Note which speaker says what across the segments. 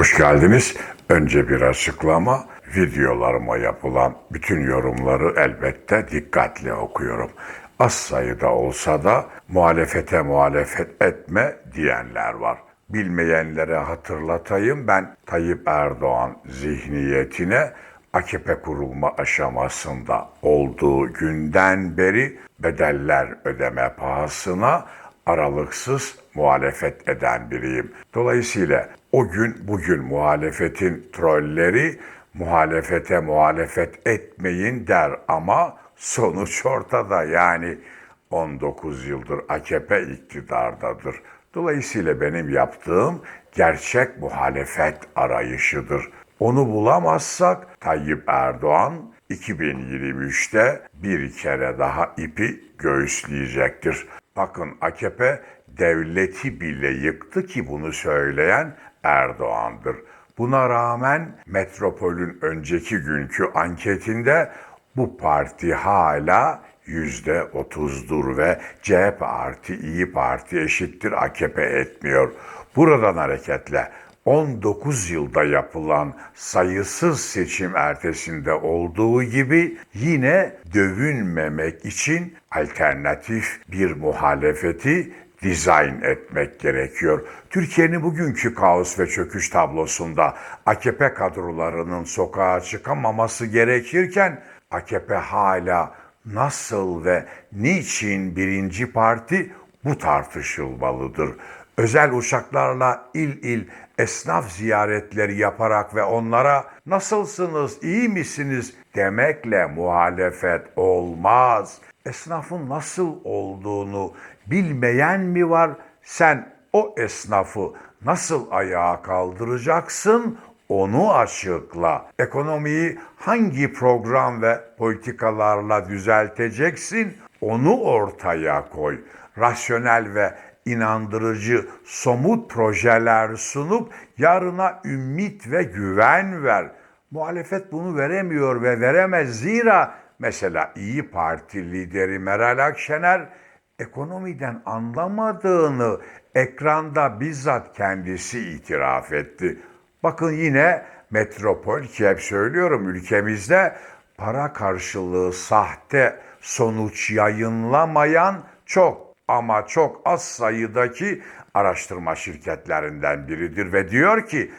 Speaker 1: Hoş geldiniz. Önce bir açıklama. Videolarıma yapılan bütün yorumları elbette dikkatle okuyorum. Az sayıda olsa da muhalefete muhalefet etme diyenler var. Bilmeyenlere hatırlatayım ben Tayyip Erdoğan zihniyetine AKP kurulma aşamasında olduğu günden beri bedeller ödeme pahasına aralıksız muhalefet eden biriyim. Dolayısıyla o gün bugün muhalefetin trolleri muhalefete muhalefet etmeyin der ama sonuç ortada yani 19 yıldır AKP iktidardadır. Dolayısıyla benim yaptığım gerçek muhalefet arayışıdır. Onu bulamazsak Tayyip Erdoğan 2023'te bir kere daha ipi göğüsleyecektir. Bakın AKP devleti bile yıktı ki bunu söyleyen Erdoğan'dır. Buna rağmen Metropol'ün önceki günkü anketinde bu parti hala yüzde otuzdur ve C parti, İyi Parti eşittir AKP etmiyor. Buradan hareketle 19 yılda yapılan sayısız seçim ertesinde olduğu gibi yine dövünmemek için alternatif bir muhalefeti dizayn etmek gerekiyor. Türkiye'nin bugünkü kaos ve çöküş tablosunda AKP kadrolarının sokağa çıkamaması gerekirken AKP hala nasıl ve niçin birinci parti bu tartışılmalıdır. Özel uçaklarla il il esnaf ziyaretleri yaparak ve onlara nasılsınız, iyi misiniz demekle muhalefet olmaz. Esnafın nasıl olduğunu bilmeyen mi var? Sen o esnafı nasıl ayağa kaldıracaksın? Onu açıkla. Ekonomiyi hangi program ve politikalarla düzelteceksin? Onu ortaya koy. Rasyonel ve inandırıcı somut projeler sunup yarına ümit ve güven ver. Muhalefet bunu veremiyor ve veremez zira mesela İyi Parti lideri Meral Akşener ekonomiden anlamadığını ekranda bizzat kendisi itiraf etti. Bakın yine metropol ki hep söylüyorum ülkemizde para karşılığı sahte sonuç yayınlamayan çok ama çok az sayıdaki araştırma şirketlerinden biridir ve diyor ki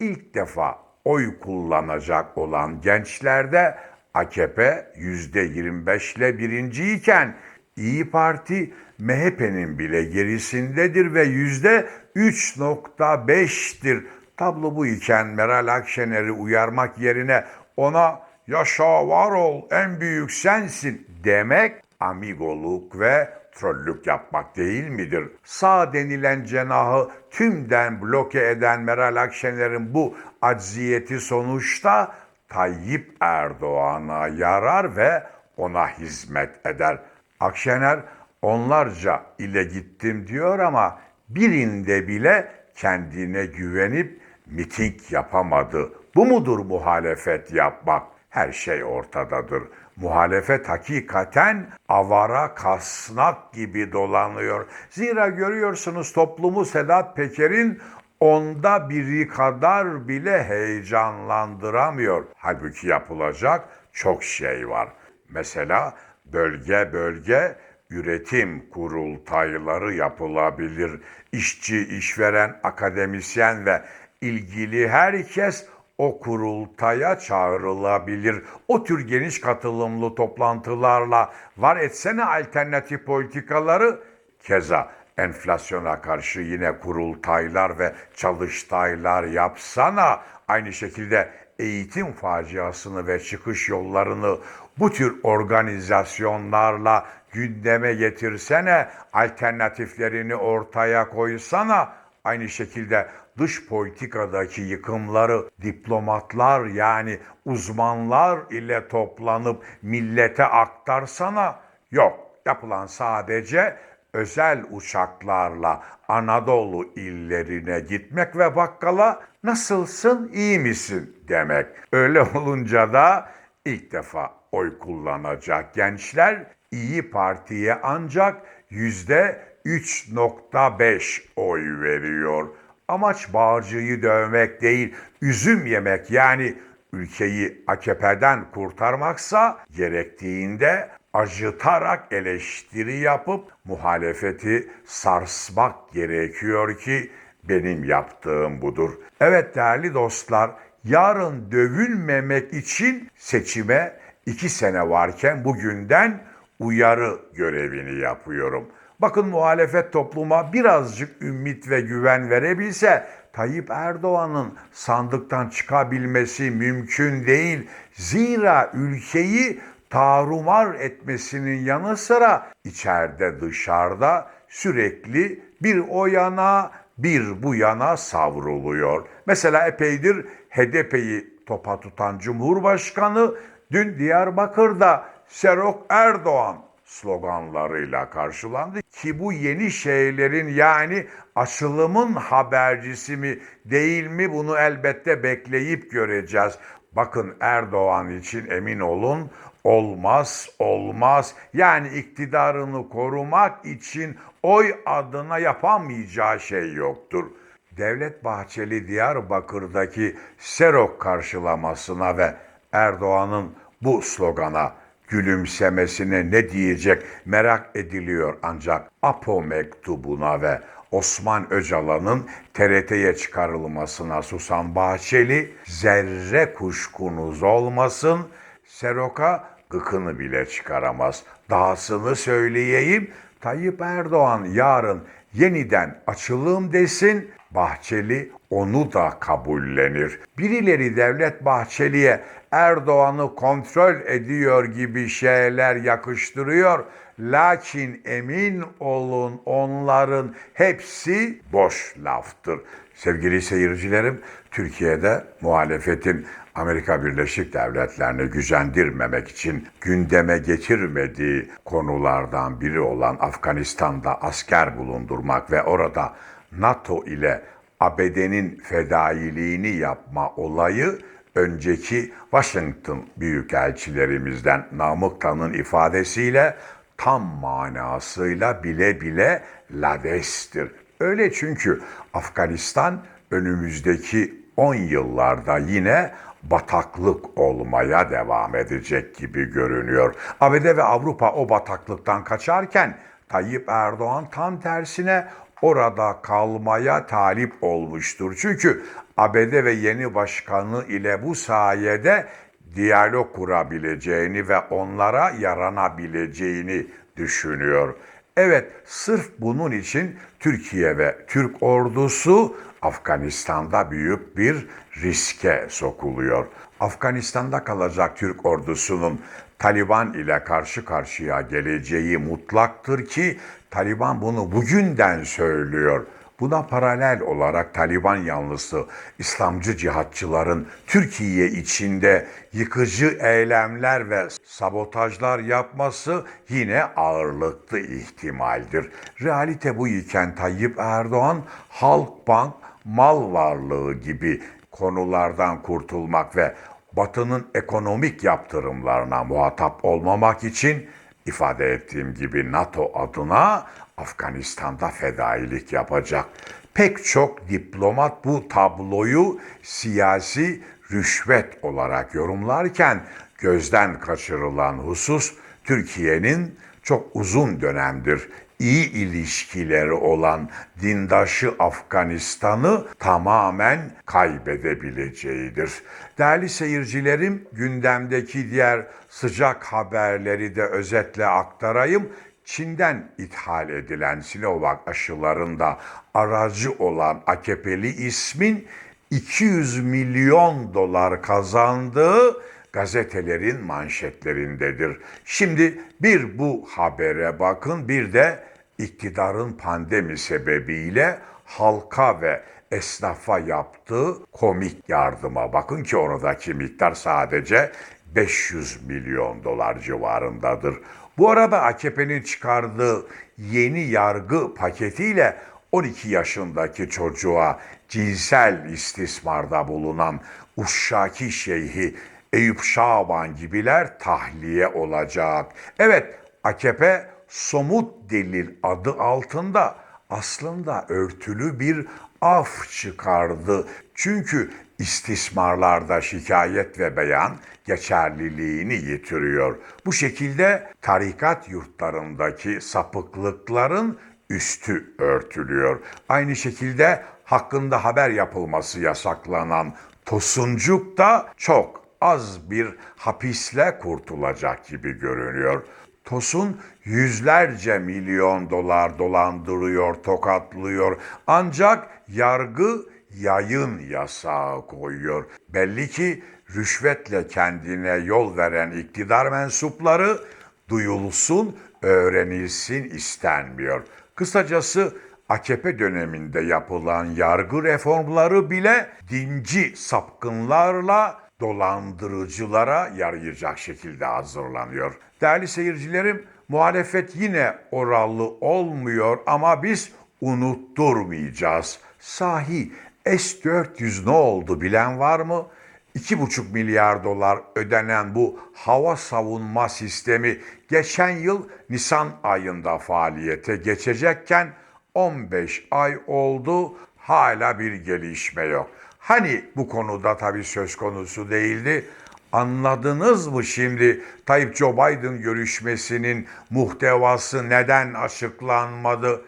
Speaker 1: ilk defa oy kullanacak olan gençlerde AKP %25 ile birinciyken İyi Parti MHP'nin bile gerisindedir ve yüzde 3.5'tir. Tablo bu iken Meral Akşener'i uyarmak yerine ona yaşa var ol en büyük sensin demek amigoluk ve trollük yapmak değil midir? Sağ denilen cenahı tümden bloke eden Meral Akşener'in bu acziyeti sonuçta Tayyip Erdoğan'a yarar ve ona hizmet eder. Akşener onlarca ile gittim diyor ama birinde bile kendine güvenip miting yapamadı. Bu mudur muhalefet yapmak? Her şey ortadadır. Muhalefet hakikaten avara kasnak gibi dolanıyor. Zira görüyorsunuz toplumu Sedat Peker'in onda biri kadar bile heyecanlandıramıyor. Halbuki yapılacak çok şey var. Mesela bölge bölge üretim kurultayları yapılabilir. İşçi, işveren, akademisyen ve ilgili herkes o kurultaya çağrılabilir. O tür geniş katılımlı toplantılarla var etsene alternatif politikaları keza enflasyona karşı yine kurultaylar ve çalıştaylar yapsana. Aynı şekilde eğitim faciasını ve çıkış yollarını bu tür organizasyonlarla gündeme getirsene, alternatiflerini ortaya koysana. Aynı şekilde dış politikadaki yıkımları diplomatlar yani uzmanlar ile toplanıp millete aktarsana. Yok, yapılan sadece özel uçaklarla Anadolu illerine gitmek ve bakkala nasılsın, iyi misin demek. Öyle olunca da ilk defa oy kullanacak gençler İyi Parti'ye ancak yüzde 3.5 oy veriyor. Amaç bağırcıyı dövmek değil, üzüm yemek yani ülkeyi AKP'den kurtarmaksa gerektiğinde acıtarak eleştiri yapıp muhalefeti sarsmak gerekiyor ki benim yaptığım budur. Evet değerli dostlar, yarın dövülmemek için seçime iki sene varken bugünden uyarı görevini yapıyorum. Bakın muhalefet topluma birazcık ümit ve güven verebilse Tayyip Erdoğan'ın sandıktan çıkabilmesi mümkün değil. Zira ülkeyi tarumar etmesinin yanı sıra içeride dışarıda sürekli bir o yana bir bu yana savruluyor. Mesela epeydir HDP'yi topa tutan Cumhurbaşkanı dün Diyarbakır'da Serok Erdoğan sloganlarıyla karşılandı ki bu yeni şeylerin yani açılımın habercisi mi değil mi bunu elbette bekleyip göreceğiz. Bakın Erdoğan için emin olun olmaz olmaz yani iktidarını korumak için oy adına yapamayacağı şey yoktur. Devlet Bahçeli Diyarbakır'daki Serok karşılamasına ve Erdoğan'ın bu slogana gülümsemesine ne diyecek merak ediliyor ancak APO mektubuna ve Osman Öcalan'ın TRT'ye çıkarılmasına susan Bahçeli zerre kuşkunuz olmasın Serok'a gıkını bile çıkaramaz. Dahasını söyleyeyim Tayyip Erdoğan yarın yeniden açılım desin Bahçeli onu da kabullenir. Birileri Devlet Bahçeli'ye Erdoğan'ı kontrol ediyor gibi şeyler yakıştırıyor. Lakin emin olun onların hepsi boş laftır. Sevgili seyircilerim, Türkiye'de muhalefetin Amerika Birleşik Devletleri'ni gücendirmemek için gündeme getirmediği konulardan biri olan Afganistan'da asker bulundurmak ve orada NATO ile ABD'nin fedailiğini yapma olayı önceki Washington büyükelçilerimizden Namık Tan'ın ifadesiyle tam manasıyla bile bile ladestir. Öyle çünkü Afganistan önümüzdeki 10 yıllarda yine bataklık olmaya devam edecek gibi görünüyor. ABD ve Avrupa o bataklıktan kaçarken Tayyip Erdoğan tam tersine orada kalmaya talip olmuştur. Çünkü ABD ve yeni başkanı ile bu sayede diyalog kurabileceğini ve onlara yaranabileceğini düşünüyor. Evet, sırf bunun için Türkiye ve Türk ordusu Afganistan'da büyük bir riske sokuluyor. Afganistan'da kalacak Türk ordusunun Taliban ile karşı karşıya geleceği mutlaktır ki Taliban bunu bugünden söylüyor. Buna paralel olarak Taliban yanlısı İslamcı cihatçıların Türkiye içinde yıkıcı eylemler ve sabotajlar yapması yine ağırlıklı ihtimaldir. Realite bu iken Tayyip Erdoğan Halkbank, mal varlığı gibi konulardan kurtulmak ve Batı'nın ekonomik yaptırımlarına muhatap olmamak için ifade ettiğim gibi NATO adına Afganistan'da fedailik yapacak. Pek çok diplomat bu tabloyu siyasi rüşvet olarak yorumlarken gözden kaçırılan husus Türkiye'nin çok uzun dönemdir iyi ilişkileri olan dindaşı Afganistan'ı tamamen kaybedebileceğidir. Değerli seyircilerim, gündemdeki diğer sıcak haberleri de özetle aktarayım. Çin'den ithal edilen Sinovac aşılarında aracı olan AKP'li ismin 200 milyon dolar kazandığı gazetelerin manşetlerindedir. Şimdi bir bu habere bakın bir de iktidarın pandemi sebebiyle halka ve esnafa yaptığı komik yardıma bakın ki oradaki miktar sadece 500 milyon dolar civarındadır. Bu arada AKP'nin çıkardığı yeni yargı paketiyle 12 yaşındaki çocuğa cinsel istismarda bulunan Uşşaki Şeyhi Eyüp Şaban gibiler tahliye olacak. Evet AKP somut delil adı altında aslında örtülü bir af çıkardı. Çünkü istismarlarda şikayet ve beyan geçerliliğini yitiriyor. Bu şekilde tarikat yurtlarındaki sapıklıkların üstü örtülüyor. Aynı şekilde hakkında haber yapılması yasaklanan Tosuncuk da çok az bir hapisle kurtulacak gibi görünüyor. Tosun yüzlerce milyon dolar dolandırıyor, tokatlıyor. Ancak yargı yayın yasağı koyuyor. Belli ki rüşvetle kendine yol veren iktidar mensupları duyulsun, öğrenilsin istenmiyor. Kısacası AKP döneminde yapılan yargı reformları bile dinci sapkınlarla dolandırıcılara yarayacak şekilde hazırlanıyor. Değerli seyircilerim, muhalefet yine orallı olmuyor ama biz unutturmayacağız. Sahi S-400 ne oldu bilen var mı? 2,5 milyar dolar ödenen bu hava savunma sistemi geçen yıl Nisan ayında faaliyete geçecekken 15 ay oldu hala bir gelişme yok. Hani bu konuda tabii söz konusu değildi. Anladınız mı şimdi Tayyip Joe Biden görüşmesinin muhtevası neden açıklanmadı?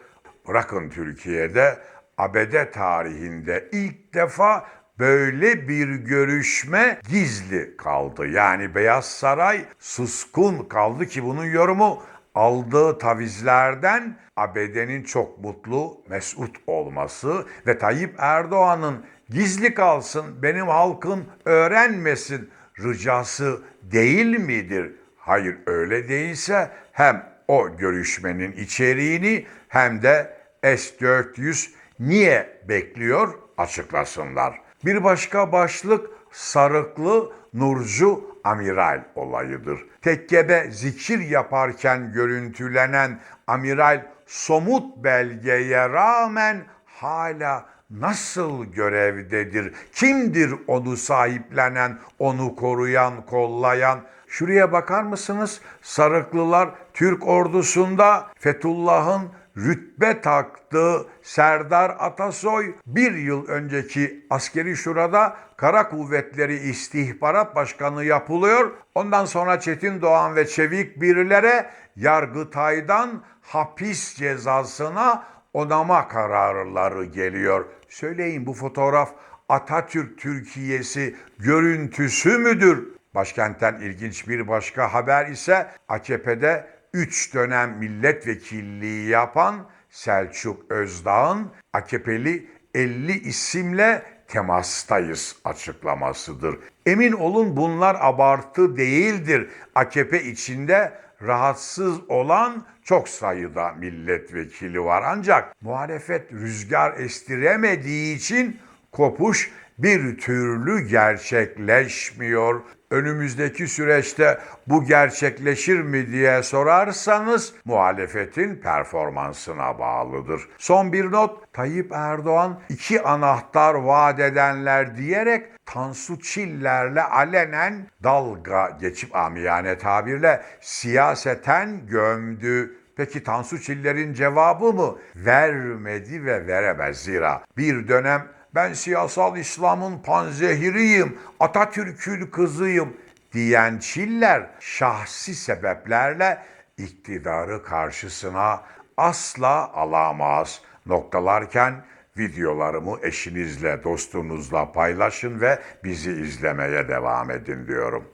Speaker 1: Bırakın Türkiye'de ABD tarihinde ilk defa böyle bir görüşme gizli kaldı. Yani Beyaz Saray suskun kaldı ki bunun yorumu aldığı tavizlerden ABD'nin çok mutlu, mesut olması ve Tayyip Erdoğan'ın gizli kalsın, benim halkım öğrenmesin ricası değil midir? Hayır öyle değilse hem o görüşmenin içeriğini hem de S-400 niye bekliyor açıklasınlar. Bir başka başlık Sarıklı Nurcu Amiral olayıdır. Tekkede zikir yaparken görüntülenen amiral somut belgeye rağmen hala nasıl görevdedir? Kimdir onu sahiplenen, onu koruyan, kollayan? Şuraya bakar mısınız? Sarıklılar Türk ordusunda Fethullah'ın rütbe taktığı Serdar Atasoy bir yıl önceki askeri şurada Kara Kuvvetleri İstihbarat Başkanı yapılıyor. Ondan sonra Çetin Doğan ve Çevik Birlere Yargıtay'dan hapis cezasına onama kararları geliyor. Söyleyin bu fotoğraf Atatürk Türkiye'si görüntüsü müdür? Başkentten ilginç bir başka haber ise AKP'de 3 dönem milletvekilliği yapan Selçuk Özdağ'ın AKP'li 50 isimle temastayız açıklamasıdır. Emin olun bunlar abartı değildir. AKP içinde rahatsız olan çok sayıda milletvekili var. Ancak muhalefet rüzgar estiremediği için kopuş bir türlü gerçekleşmiyor. Önümüzdeki süreçte bu gerçekleşir mi diye sorarsanız muhalefetin performansına bağlıdır. Son bir not Tayyip Erdoğan iki anahtar vaat edenler diyerek Tansu Çiller'le alenen dalga geçip amiyane tabirle siyaseten gömdü. Peki Tansu Çiller'in cevabı mı? Vermedi ve veremez zira. Bir dönem ben siyasal İslam'ın panzehiriyim, Atatürk'ün kızıyım diyen Çiller şahsi sebeplerle iktidarı karşısına asla alamaz. Noktalarken videolarımı eşinizle, dostunuzla paylaşın ve bizi izlemeye devam edin diyorum.